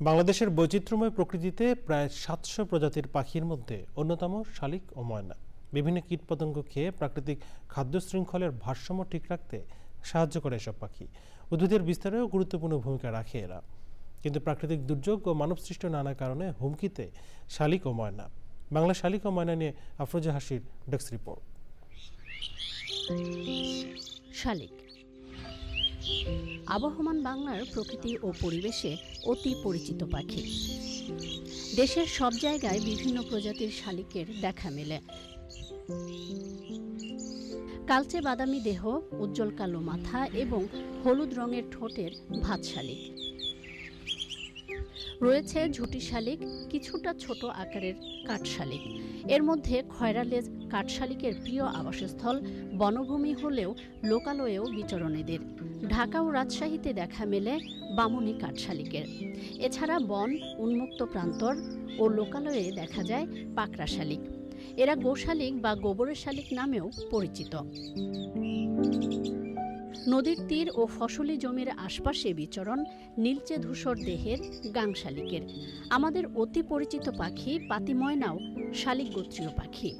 বাংলাদেশের বৈচিত্র্যময় প্রকৃতিতে প্রায় সাতশো প্রজাতির পাখির মধ্যে অন্যতম শালিক ও ময়না। বিভিন্ন কীটপতঙ্গ খেয়ে প্রাকৃতিক খাদ্য শৃঙ্খলের ভারসাম্য ঠিক রাখতে সাহায্য করে এসব পাখি। উদ্ভিদের বিস্তারেও গুরুত্বপূর্ণ ভূমিকা রাখে এরা। কিন্তু প্রাকৃতিক দুর্যোগ ও মানবসৃষ্ট নানা কারণে হুমকিতে শালিক ও ময়না। বাংলা শালিক ও ময়না নিয়ে আফরোজা হাসির ডেস্ক রিপোর্ট। শালিক। আবহমান বাংলার প্রকৃতি ও পরিবেশে অতি পরিচিত পাখি। দেশের সব জায়গায় বিভিন্ন প্রজাতির শালিকের দেখা মেলে। কালচে বাদামি দেহ, উজ্জ্বল কালো মাথা এবং হলুদ রঙের ঠোঁটের ভাত শালিক। রয়েছে ঝুটি শালিক, কিছুটা ছোট আকারের কাঠশালিক এর মধ্যে খয়রালেজ কাঠশালিকের প্রিয় আবাসস্থল বনভূমি হলেও লোকালয়েও বিচরণ এদের ঢাকা ও রাজশাহীতে দেখা মেলে বামুনি কাঠশালিকের এছাড়া বন, উন্মুক্ত প্রান্তর ও লোকালয়ে দেখা যায় পাকড়া শালিক। এরা গোশালিক বা গোবরের শালিক নামেও পরিচিত। নদীর তীর ও ফসলি জমির আশপাশে বিচরণ নীলচে ধূসর দেহের গাং শালিকের। আমাদের অতি পরিচিত পাখি পাতিময়নাও শালিক গোত্রীয় পাখি।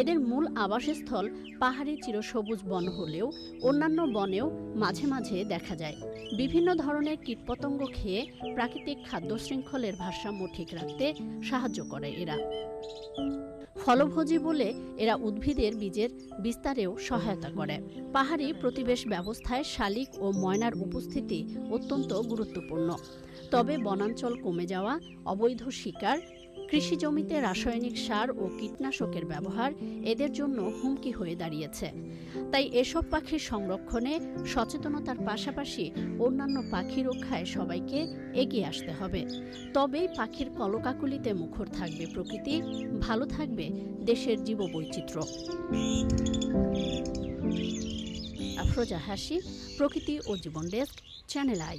এদের মূল আবাসস্থল পাহাড়ি চিরসবুজ বন হলেও অন্যান্য বনেও মাঝে মাঝে দেখা যায়। বিভিন্ন ধরনের কীটপতঙ্গ খেয়ে প্রাকৃতিক খাদ্য শৃঙ্খলের ভারসাম্য ঠিক রাখতে সাহায্য করে এরা। ফলভোজী বলে এরা উদ্ভিদের বীজের বিস্তারেও সহায়তা করে। পাহাড়ি প্রতিবেশ ব্যবস্থায় শালিক ও ময়নার উপস্থিতি অত্যন্ত গুরুত্বপূর্ণ। তবে বনাঞ্চল কমে যাওয়া, অবৈধ শিকার কৃষি জমিতে রাসায়নিক সার ও কীটনাশকের ব্যবহার এদের জন্য হুমকি হয়ে দাঁড়িয়েছে। তাই এসব পাখির সংরক্ষণে সচেতনতার পাশাপাশি অন্যান্য পাখি রক্ষায় সবাইকে এগিয়ে আসতে হবে। তবেই পাখির কলকাকুলিতে মুখর থাকবে প্রকৃতি, ভালো থাকবে দেশের জীববৈচিত্র্য। আফরোজা হাসি, প্রকৃতি ও জীবন ডেস্ক, চ্যানেল আই।